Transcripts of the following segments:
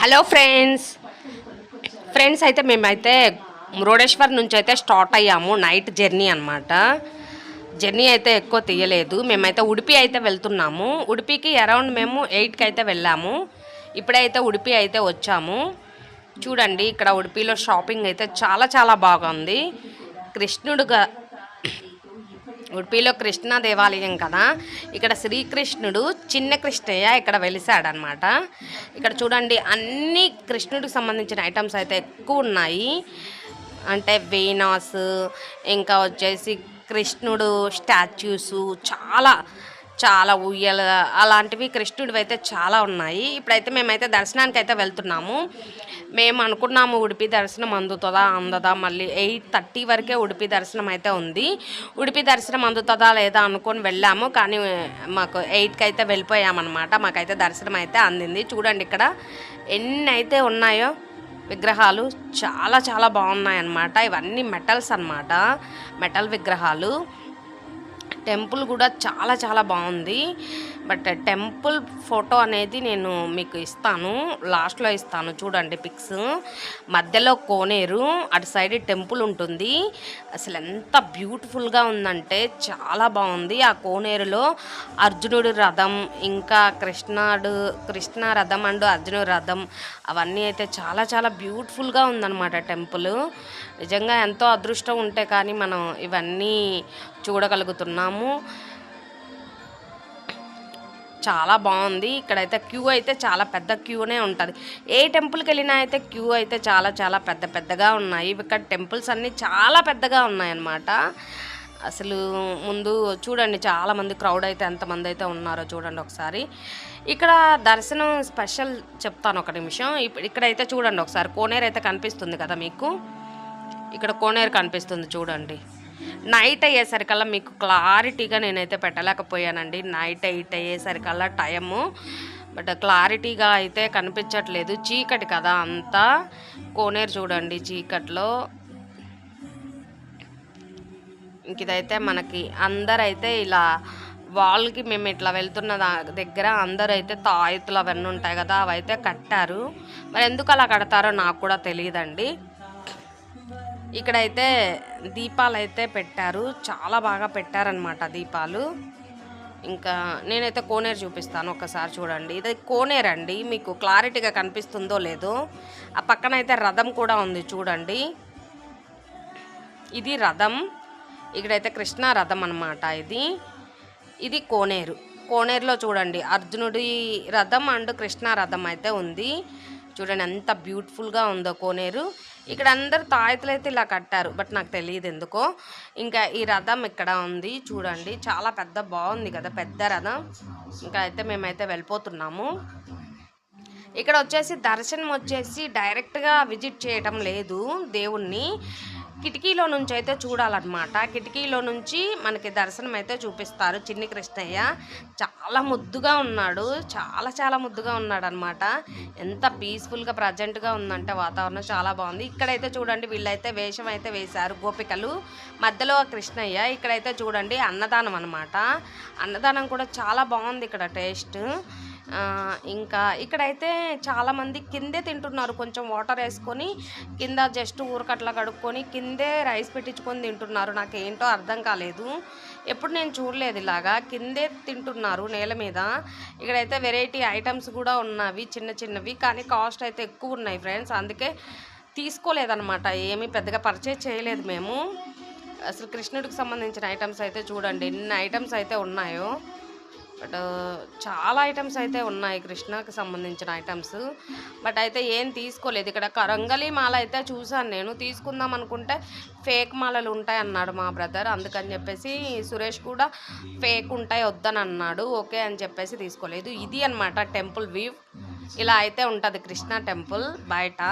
Hello friends. Friends అయితే మేమైతే మురుడేశ్వర్ నుంచి అయితే స్టార్ట్ అయ్యాము నైట్ జర్నీ అనమాట జర్నీ అయితే ఎక్కువ తీయలేదు. మేమైతే ఉడిపి అయితే వెళ్తున్నాము. ఉడిపికి అరౌండ్ మేము ఎయిట్కి అయితే వెళ్ళాము. ఇప్పుడైతే ఉడిపి అయితే వచ్చాము. చూడండి ఇక్కడ ఉడిపిలో షాపింగ్ అయితే చాలా చాలా బాగుంది. కృష్ణుడుగా ఉడిపిలో కృష్ణ దేవాలయం కదా. ఇక్కడ శ్రీకృష్ణుడు చిన్న కృష్ణయ్య ఇక్కడ వెలిసాడనమాట. ఇక్కడ చూడండి అన్ని కృష్ణుడికి సంబంధించిన ఐటమ్స్ అయితే ఎక్కువ ఉన్నాయి. అంటే వేనాస్ ఇంకా వచ్చేసి కృష్ణుడు స్టాచ్యూస్ చాలా చాలా ఉయ్యల అలాంటివి కృష్ణుడివి అయితే చాలా ఉన్నాయి. ఇప్పుడైతే మేమైతే దర్శనానికి అయితే వెళ్తున్నాము. మేము అనుకున్నాము ఉడిపి దర్శనం అందుతుందా అందదా? మళ్ళీ ఎయిట్ థర్టీ వరకే ఉడిపి దర్శనం అయితే ఉంది. ఉడిపి దర్శనం అందుతుందా లేదా అనుకొని వెళ్ళాము. కానీ మాకు ఎయిట్కి అయితే వెళ్ళిపోయామన్నమాట. మాకైతే దర్శనం అయితే అందింది. చూడండి ఇక్కడ ఎన్ని అయితే ఉన్నాయో విగ్రహాలు. చాలా చాలా బాగున్నాయి అన్నమాట ఇవన్నీ మెటల్స్ అన్నమాట. మెటల్ విగ్రహాలు. టెంపుల్ కూడా చాలా చాలా బాగుంది. బట్ టెంపుల్ ఫోటో అనేది నేను మీకు ఇస్తాను. లాస్ట్లో ఇస్తాను. చూడండి పిక్స్. మధ్యలో కోనేరు అటు సైడ్ టెంపుల్ ఉంటుంది. అసలు ఎంత బ్యూటిఫుల్గా ఉందంటే చాలా బాగుంది ఆ కోనేరులో. అర్జునుడి రథం ఇంకా కృష్ణాడు కృష్ణ రథం అండ్ అర్జునుడి రథం అవన్నీ అయితే చాలా చాలా బ్యూటిఫుల్గా ఉందన్నమాట టెంపుల్. నిజంగా ఎంతో అదృష్టం ఉంటే కానీ మనం ఇవన్నీ చూడగలుగుతున్నాము. చాలా బాగుంది. ఇక్కడైతే క్యూ అయితే చాలా పెద్ద క్యూనే ఉంటుంది. ఏ టెంపుల్కి వెళ్ళినా అయితే క్యూ అయితే చాలా చాలా పెద్ద పెద్దగా ఉన్నాయి. ఇక్కడ టెంపుల్స్ అన్నీ చాలా పెద్దగా ఉన్నాయన్నమాట. అసలు ముందు చూడండి చాలామంది క్రౌడ్ అయితే ఎంతమంది అయితే ఉన్నారో చూడండి ఒకసారి. ఇక్కడ దర్శనం స్పెషల్ చెప్తాను ఒక నిమిషం. ఇప్- ఇక్కడైతే చూడండి ఒకసారి. కోనేరు అయితే కనిపిస్తుంది కదా మీకు? ఇక్కడ కోనేరు కనిపిస్తుంది చూడండి. నైట్ అయ్యేసరికల్లా మీకు క్లారిటీగా నేనైతే పెట్టలేకపోయానండి. నైట్ ఎయిట్ అయ్యేసరికల్లా టైము. బట్ క్లారిటీగా అయితే కనిపించట్లేదు. చీకటి కదా అంతా. కోనేరు చూడండి చీకట్లో. ఇంక ఇదైతే మనకి అందరైతే ఇలా వాల్కి మేము ఇట్లా వెళ్తున్న దగ్గర అందరూ అయితే తాయెత్తులు అవన్నీ ఉంటాయి కదా అవైతే కట్టారు. మరి ఎందుకు అలా కడతారో నాకు కూడా తెలియదండి. ఇక్కడైతే దీపాలు అయితే పెట్టారు. చాలా బాగా పెట్టారనమాట దీపాలు. ఇంకా నేనైతే కోనేరు చూపిస్తాను ఒకసారి చూడండి. ఇది కోనేరు అండి మీకు క్లారిటీగా కనిపిస్తుందో లేదో. ఆ పక్కన అయితే రథం కూడా ఉంది చూడండి. ఇది రథం. ఇక్కడైతే కృష్ణ రథం అన్నమాట ఇది. ఇది కోనేరు. కోనేరులో చూడండి. అర్జునుడి రథం అండ్ కృష్ణ రథం అయితే ఉంది. చూడండి ఎంత బ్యూటిఫుల్గా ఉందో కోనేరు. ఇక్కడ అందరు తాయతులు అయితే ఇలా కట్టారు బట్ నాకు తెలియదు ఎందుకో. ఇంకా ఈ రథం ఇక్కడ ఉంది చూడండి. చాలా పెద్ద బాగుంది కదా పెద్ద రథం. ఇంకా అయితే మేమైతే వెళ్ళిపోతున్నాము. ఇక్కడ వచ్చేసి దర్శనం వచ్చేసి డైరెక్ట్గా విజిట్ చేయటం లేదు దేవుణ్ణి. కిటికీలో నుంచి అయితే చూడాలన్నమాట. కిటికీలో నుంచి మనకి దర్శనం అయితే చూపిస్తారు చిన్ని కృష్ణయ్య. చాలా ముద్దుగా ఉన్నాడు. చాలా చాలా ముద్దుగా ఉన్నాడు అనమాట ఎంత పీస్ఫుల్గా ప్రజెంట్గా ఉందంటే వాతావరణం చాలా బాగుంది. ఇక్కడైతే చూడండి వీళ్ళైతే వేషం అయితే వేశారు గోపికలు. మధ్యలో కృష్ణయ్య ఇక్కడైతే చూడండి అన్నదానం అనమాట అన్నదానం కూడా చాలా బాగుంది ఇక్కడ టేస్ట్. ఇంకా ఇక్కడైతే చాలామంది కిందే తింటున్నారు. కొంచెం వాటర్ వేసుకొని కింద జస్ట్ ఊరకట్లా కడుక్కొని కిందే రైస్ పెట్టించుకొని తింటున్నారు. నాకు ఏంటో అర్థం కాలేదు. ఎప్పుడు నేను చూడలేదు ఇలాగా. కిందే తింటున్నారు నేల మీద. ఇక్కడైతే వెరైటీ ఐటమ్స్ కూడా ఉన్నవి చిన్న చిన్నవి కానీ కాస్ట్ అయితే ఎక్కువ ఉన్నాయి ఫ్రెండ్స్. అందుకే తీసుకోలేదన్నమాట. ఏమీ పెద్దగా పర్చేజ్ చేయలేదు మేము. అసలు కృష్ణుడికి సంబంధించిన ఐటమ్స్ అయితే చూడండి. ఎన్ని ఐటమ్స్ అయితే ఉన్నాయో. బట్ చాలా ఐటమ్స్ అయితే ఉన్నాయి కృష్ణకి సంబంధించిన ఐటమ్స్. బట్ అయితే ఏం తీసుకోలేదు. ఇక్కడ కరంగలి మాల అయితే చూసాను నేను. తీసుకుందాం అనుకుంటే ఫేక్ మాలలు ఉంటాయి అన్నాడు మా బ్రదర్. అందుకని చెప్పేసి సురేష్ కూడా ఫేక్ ఉంటాయి వద్దని అన్నాడు. ఓకే అని చెప్పేసి తీసుకోలేదు. ఇది అనమాట టెంపుల్ వ్యూ. ఇలా అయితే ఉంటుంది కృష్ణ టెంపుల్ బయట.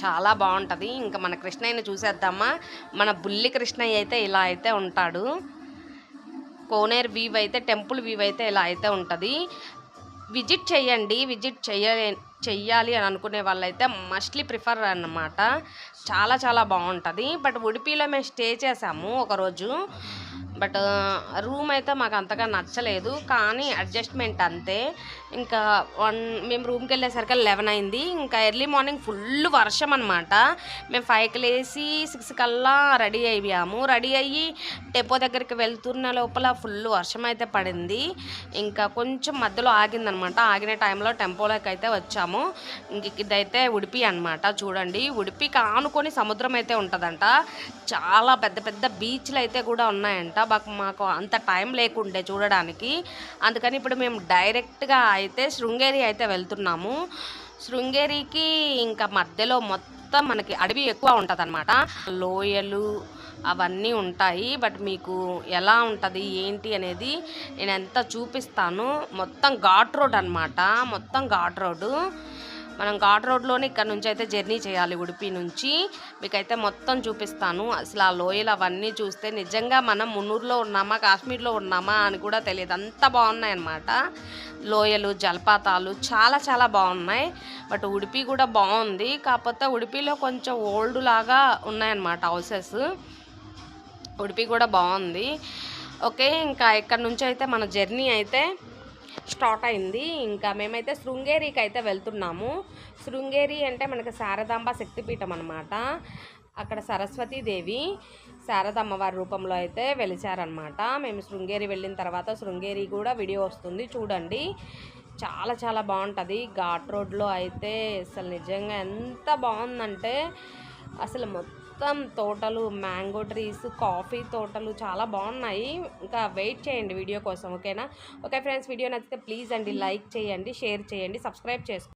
చాలా బాగుంటుంది. ఇంకా మన కృష్ణయ్యని చూసేద్దామా? మన బుల్లి కృష్ణయ్య అయితే ఇలా అయితే ఉంటాడు. కోనేరు వీవ్ అయితే టెంపుల్ వీవ్ అయితే ఇలా అయితే ఉంటుంది. విజిట్ చేయండి విజిట్ చేయలే చెయ్యాలి అని అనుకునే వాళ్ళైతే మస్ట్లీ ప్రిఫర్ అన్నమాట. చాలా చాలా బాగుంటుంది. బట్ ఉడిపిలో మేము స్టే చేసాము ఒకరోజు. బట్ రూమ్ అయితే మాకు అంతగా నచ్చలేదు. కానీ అడ్జస్ట్మెంట్ అంతే. ఇంకా వన్ మేము రూమ్కి వెళ్ళేసరికి లెవెన్ అయింది. ఇంకా ఎర్లీ మార్నింగ్ ఫుల్ వర్షం అనమాట మేము ఫైవ్కి లేసి సిక్స్ కల్లా రెడీ అయ్యాము రెడీ అయ్యి టెపో దగ్గరికి వెళ్తున్న లోపల ఫుల్ వర్షం అయితే పడింది. ఇంకా కొంచెం మధ్యలో ఆగిందనమాట ఆగిన టైంలో టెంపోలోకి అయితే వచ్చాము. ఇంక ఇదైతే ఉడిపి అనమాట చూడండి ఉడిపి కానుకొని సముద్రం అయితే ఉంటుందంట. చాలా పెద్ద పెద్ద బీచ్లు అయితే కూడా ఉన్నాయంట మాకు మాకు అంత టైం లేకుండే చూడడానికి. అందుకని ఇప్పుడు మేము డైరెక్ట్గా అయితే శృంగేరి అయితే వెళ్తున్నాము. శృంగేరికి ఇంకా మధ్యలో మొత్తం మనకి అడవి ఎక్కువ ఉంటుంది లోయలు అవన్నీ ఉంటాయి. బట్ మీకు ఎలా ఉంటుంది ఏంటి అనేది నేను ఎంత చూపిస్తాను. మొత్తం ఘాట్ రోడ్ అనమాట మొత్తం ఘాట్ రోడ్డు. మనం ఘాట్ రోడ్లోనే ఇక్కడ నుంచి అయితే జర్నీ చేయాలి ఉడిపి నుంచి. మీకైతే మొత్తం చూపిస్తాను. అసలు ఆ లోయలు అవన్నీ చూస్తే నిజంగా మనం మున్నూరులో ఉన్నామా కాశ్మీర్లో ఉన్నామా అని కూడా తెలియదు. అంత బాగున్నాయి అన్నమాట. లోయలు జలపాతాలు చాలా చాలా బాగున్నాయి. బట్ ఉడిపి కూడా బాగుంది. కాకపోతే ఉడిపిలో కొంచెం ఓల్డ్ లాగా ఉన్నాయన్నమాట హౌసెస్. ఉడిపి కూడా బాగుంది. ఓకే ఇంకా ఇక్కడ నుంచి అయితే మన జర్నీ అయితే స్టార్ట్ అయింది. ఇంకా మేమైతే శృంగేరికి అయితే వెళ్తున్నాము. శృంగేరి అంటే మనకి శారదాంబ శక్తిపీఠం అనమాట అక్కడ సరస్వతీదేవి శారదమ్మ వారి రూపంలో అయితే వెలిచారనమాట మేము శృంగేరి వెళ్ళిన తర్వాత శృంగేరి కూడా వీడియో వస్తుంది చూడండి. చాలా చాలా బాగుంటుంది. ఘాట్ రోడ్లో అయితే అసలు నిజంగా ఎంత బాగుందంటే అసలు మొత్తం మొత్తం తోటలు మ్యాంగో ట్రీస్ కాఫీ తోటలు చాలా బాగున్నాయి. ఇంకా వెయిట్ చేయండి వీడియో కోసం ఓకేనా? ఓకే ఫ్రెండ్స్ వీడియో నచ్చితే ప్లీజ్ అండి లైక్ చేయండి షేర్ చేయండి సబ్స్క్రైబ్ చేసుకోండి.